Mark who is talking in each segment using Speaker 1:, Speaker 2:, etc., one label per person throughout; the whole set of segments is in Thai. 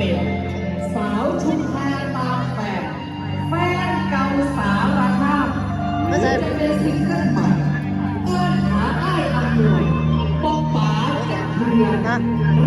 Speaker 1: ติดสาวชุดแพรตาแบบแฟนเก่าสารภาพหรืจะเป็นสิ่งเกิ
Speaker 2: ลใหม่เอื้อนหาไอ้ายอำนวยปองป๋าแกเพื่อน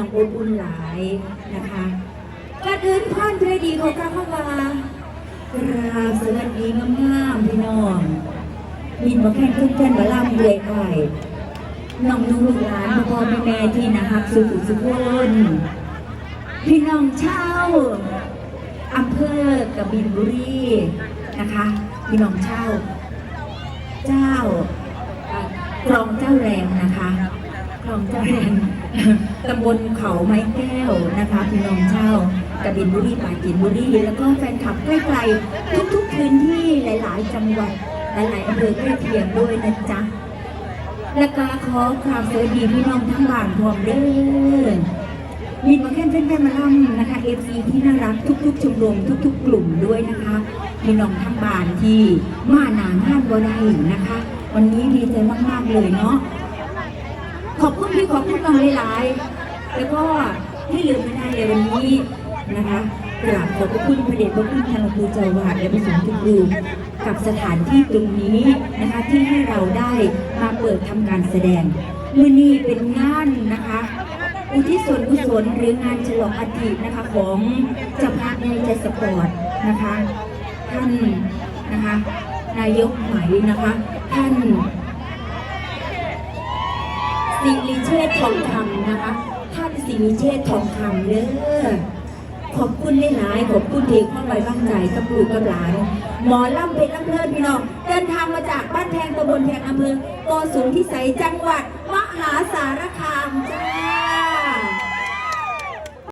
Speaker 2: ายนะคะก่อนอื่นพ่อนเพรดีของกระเข้ามากราบสวัสดีงามๆพี่น้องมินมาแข่งทุกท่านมาล่ำเลยอ้ายน้องลูกหลานพ่อพ่อแม่แม่ที่นะครับสุขุสุขนพี่น้องเช่าอำเภอกบินบุรีนะคะ พี่น้องเช่า เจ้าเอ่อคลองเจ้าแรงนะคะคลองเจ้าแรง ตำบลเขาไม้แก้วนะคะพี่น้องเช่ากบินบุรีปาจีนบุรีแล้วก็แฟนคลับใกล้ๆทุกๆพื้นที่หลายๆ จังหวัดหลายๆอำเภอใกล้เคียงด้วยนะจ๊ะและก็ขอความสวัสดีพี่น้องทั้งบ้านพร้อมเด้อมีมาแค่นเป็นแม่มาล่ำนะคะ FC ที่น่ารักทุกๆชมรมทุก ๆ กลุ่มด้วยนะคะพี่น้องทั้งบ้านที่มาหนานห้านบ่ได้นะคะ วันนี้ดีใจมากๆเลยเนาะ ขอบคุณพี่ขอบคุณน้องหลายๆแล้วก็ที่ลืมไม่ได้เลยวันนี้นะคะกราบขอบพระคุณพระเดชพระคุณทางอำเภอเจ้าวาดและประสงค์ทุกรูปกับสถานที่ตรงนี้นะคะที่ให้เราได้มาเปิดทำการแสดงมื่อนี้เป็นงานนะคะ อุทิศส่วนกุศลหรืองานฉลองอาทิตนะคะของเจ้าภาพในใจสปอร์ตนะคะท่านนะคะนายกไหมนะคะ ท่าน สิริเชษทองคำนะคะ ท่านสิริเชษทองคำเด้อขอบคุณหลายๆขอบคุณที่เข้าไปบ้างใจกับลูกกับหลานหมอลำเพชรลำเพลินพี่น้องเดินทางมาจากบ้านแพงตำบลแพงอำเภอโกสุมพิสัยจังหวัดมหาสารคามจ้า